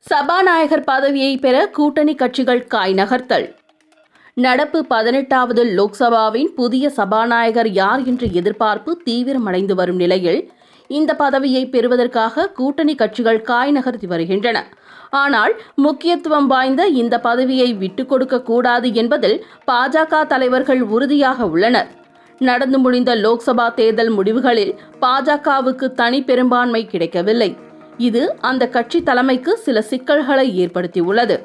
சபாநாயகர் பதவியை பெற கூட்டணி கட்சிகள் காய் நகர்த்தல். நடப்பு பதினெட்டாவது லோக்சபாவின் புதிய சபாநாயகர் யார் என்ற எதிர்பார்ப்பு தீவிரமடைந்து வரும் நிலையில் இந்த பதவியை பெறுவதற்காக கூட்டணி கட்சிகள் காய் நகர்த்தி வருகின்றன. ஆனால் முக்கியத்துவம் வாய்ந்த இந்த பதவியை விட்டுக் கொடுக்க கூடாது என்பதில் பாஜக தலைவர்கள் உறுதியாக உள்ளனர். நடந்து முடிந்த லோக்சபா தேர்தல் முடிவுகளில் பாஜகவுக்கு தனி பெரும்பான்மை கிடைக்கவில்லை. இது அந்த கட்சி தலைமைக்கு சில சிக்கல்களை ஏற்படுத்தியுள்ளது.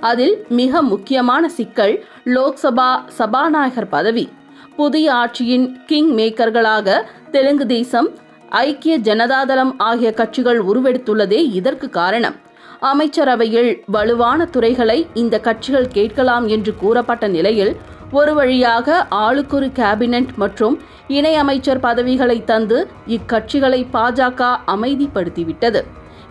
அதில் மிக முக்கியமான சிக்கல் லோக்சபா சபாநாயகர் பதவி. புதிய ஆட்சியின் கிங் மேக்கர்களாக தெலுங்கு தேசம் ஐக்கிய ஜனதாதளம் ஆகிய கட்சிகள் உருவெடுத்துள்ளதே இதற்கு காரணம். அமைச்சரவையில் வலுவான துறைகளை இந்த கட்சிகள் கேட்கலாம் என்று கூறப்பட்ட நிலையில் ஒரு வழியாக ஆளுக்கொரு கேபினெட் மற்றும் இணையமைச்சர் பதவிகளை தந்து இக்கட்சிகளை பாஜக அமைதிப்படுத்திவிட்டது.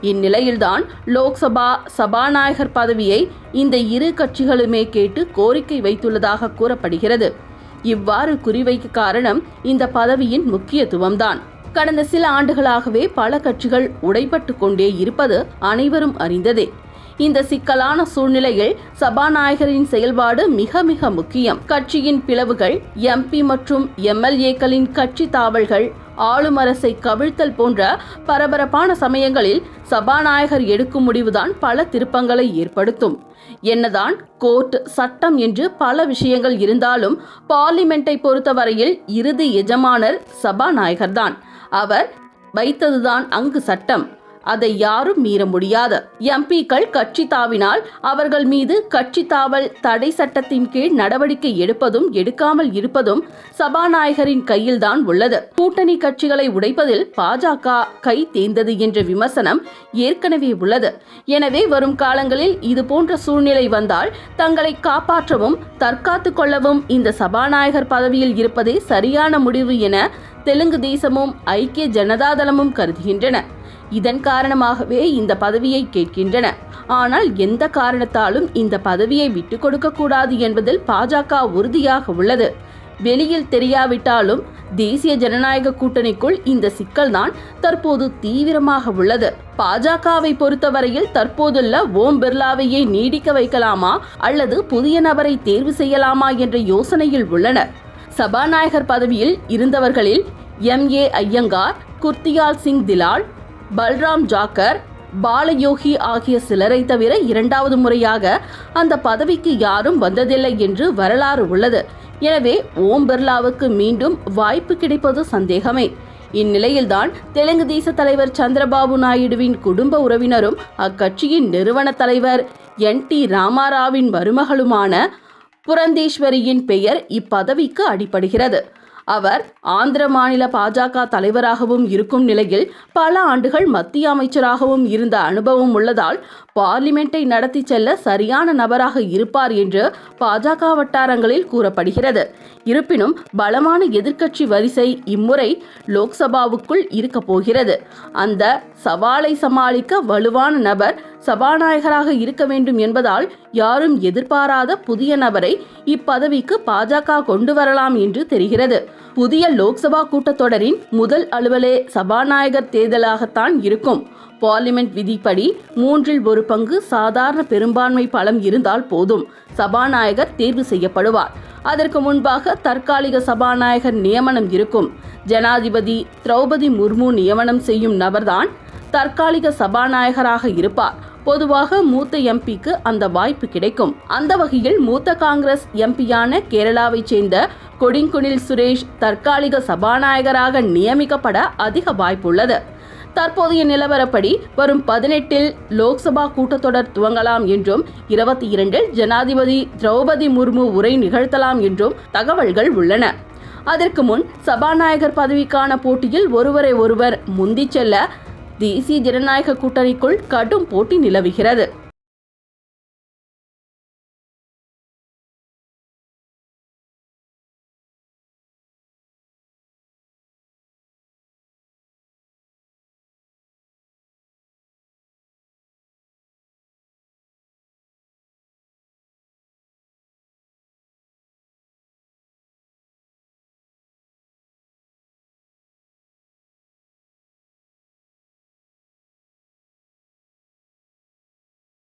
இந்நிலையில்தான் லோக்சபா சபாநாயகர் பதவியை இந்த இரு கட்சிகளுமே கேட்டு கோரிக்கை வைத்துள்ளதாக கூறப்படுகிறது. இவ்வாறு குறிவைக்க காரணம் இந்த பதவியின் முக்கியத்துவம்தான். கடந்த சில ஆண்டுகளாகவே பல கட்சிகள் உடைபட்டு கொண்டே இருப்பது அனைவரும் அறிந்ததே. இந்த சிக்கலான சூழ்நிலையில் சபாநாயகரின் செயல்பாடு மிக மிக முக்கியம். கட்சியின் பிளவுகள் எம்பி மற்றும் எம்எல்ஏக்களின் கட்சி தாவல்கள் ஆளும் அரசை கவிழ்த்தல் போன்ற பரபரப்பான சமயங்களில் சபாநாயகர் எடுக்கும் முடிவுதான் பல திருப்பங்களை ஏற்படுத்தும். என்னதான் கோர்ட் சட்டம் என்று பல விஷயங்கள் இருந்தாலும் பார்லிமெண்ட்டை பொறுத்தவரையில் இறுதி எஜமானர் சபாநாயகர்தான். அவர் வைத்ததுதான் அங்கு சட்டம். அதை யாரும் மீற முடியாது. எம்பிக்கள் கட்சி தாவினால் அவர்கள் மீது கட்சி தாவல் தடை சட்டத்தின் கீழ் நடவடிக்கை எடுப்பதும் எடுக்காமல் இருப்பதும் சபாநாயகரின் கையில்தான் உள்ளது. கூட்டணி கட்சிகளை உடைப்பதில் பாஜக கை தேர்ந்தது என்ற விமர்சனம் ஏற்கனவே உள்ளது. எனவே வரும் காலங்களில் இது போன்ற சூழ்நிலை வந்தால் தங்களை காப்பாற்றவும் தற்காத்துக் கொள்ளவும் இந்த சபாநாயகர் பதவியில் இருப்பதே சரியான முடிவு என தெலுங்கு தேசமும் ஐக்கிய ஜனதாதளமும் கருதுகின்றன. இதன் காரணமாகவே இந்த பதவியை கேட்கின்றன. ஆனால் எந்த காரணத்தாலும் இந்த பதவியை விட்டு கொடுக்கக்கூடாது என்பதில் பாஜக உறுதியாக உள்ளது. வெளியில் தெரியாவிட்டாலும் தேசிய ஜனநாயக கூட்டணிக்குள் இந்த சிக்கல்தான் தற்போது தீவிரமாக உள்ளது. பாஜகவை பொறுத்தவரையில் தற்போதுள்ள ஓம் பிர்லாவையே நீடிக்க வைக்கலாமா அல்லது புதிய நபரை தேர்வு செய்யலாமா என்ற யோசனையில் உள்ளனர். சபாநாயகர் பதவியில் இருந்தவர்களில் எம் ஏ ஐயங்கார் குர்த்தியால் சிங் திலால் பல்ராம் ஜாக்கர் பாலயோகி ஆகிய சிலரை தவிர இரண்டாவது முறையாக அந்த பதவிக்கு யாரும் வந்ததில்லை என்று வரலாறு உள்ளது. எனவே ஓம் பிர்லாவுக்கு மீண்டும் வாய்ப்பு கிடைப்பது சந்தேகமே. இந்நிலையில்தான் தெலுங்கு தேச தலைவர் சந்திரபாபு நாயுடுவின் குடும்ப உறவினரும் அக்கட்சியின் நிறுவன தலைவர் என் டி ராமாராவின் மருமகளுமான புரந்தேஸ்வரியின் பெயர் இப்பதவிக்கு அடிபடுகிறது. அவர் ஆந்திர மாநில பாஜக தலைவராகவும் இருக்கும் நிலையில் பல ஆண்டுகள் மத்திய அமைச்சராகவும் இருந்த அனுபவம் உள்ளதால் பார்லிமெண்டை நடத்தி செல்ல சரியான நபராக இருப்பார் என்று பாஜக வட்டாரங்களில் கூறப்படுகிறது. இருப்பினும் பலமான எதிர்க்கட்சி வரிசை இம்முறை லோக்சபாவுக்குள் இருக்கப் போகிறது. அந்த சவாலை சமாளிக்க வலுவான நபர் சபாநாயகராக இருக்க வேண்டும் என்பதால் யாரும் எதிர்பாராத புதிய நபரை இப்பதவிக்கு பாஜக கொண்டு வரலாம் என்று தெரிகிறது. புதிய லோக்சபா கூட்டத்தொடரின் முதல் அலுவலே சபாநாயகர் தேர்தலாகத்தான் இருக்கும். பார்லிமெண்ட் விதிப்படி மூன்றில் ஒரு பங்கு சாதாரண பெரும்பான்மை பலம் இருந்தால் போதும். சபாநாயகர் தேர்வு செய்யப்படுவார். அதற்கு முன்பாக தற்காலிக சபாநாயகர் நியமனம் இருக்கும். ஜனாதிபதி திரௌபதி முர்மு நியமனம் செய்யும் நபர்தான் தற்காலிக சபாநாயகராக இருப்பார். பொதுவாக மூத்த எம்பிக்கு அந்த வாய்ப்பு கிடைக்கும். அந்த வகையில் மூத்த காங்கிரஸ் எம்பியான கேரளாவைச் சேர்ந்த கொடிங்குனில் சுரேஷ் தற்காலிக சபாநாயகராக நியமிக்கப்பட அதிக வாய்ப்புள்ளது. தற்போதைய நிலவரப்படி வரும் பதினெட்டில் லோக்சபா கூட்டத்தொடர் துவங்கலாம் என்றும் இருபத்தி இரண்டில் ஜனாதிபதி திரௌபதி முர்மு உரை நிகழ்த்தலாம் என்றும் தகவல்கள் உள்ளன. அதற்கு முன் சபாநாயகர் பதவிக்கான போட்டியில் ஒருவரை ஒருவர் முந்திச் செல்ல தேசிய ஜனநாயக கூட்டணிக்குள் கடும் போட்டி நிலவுகிறது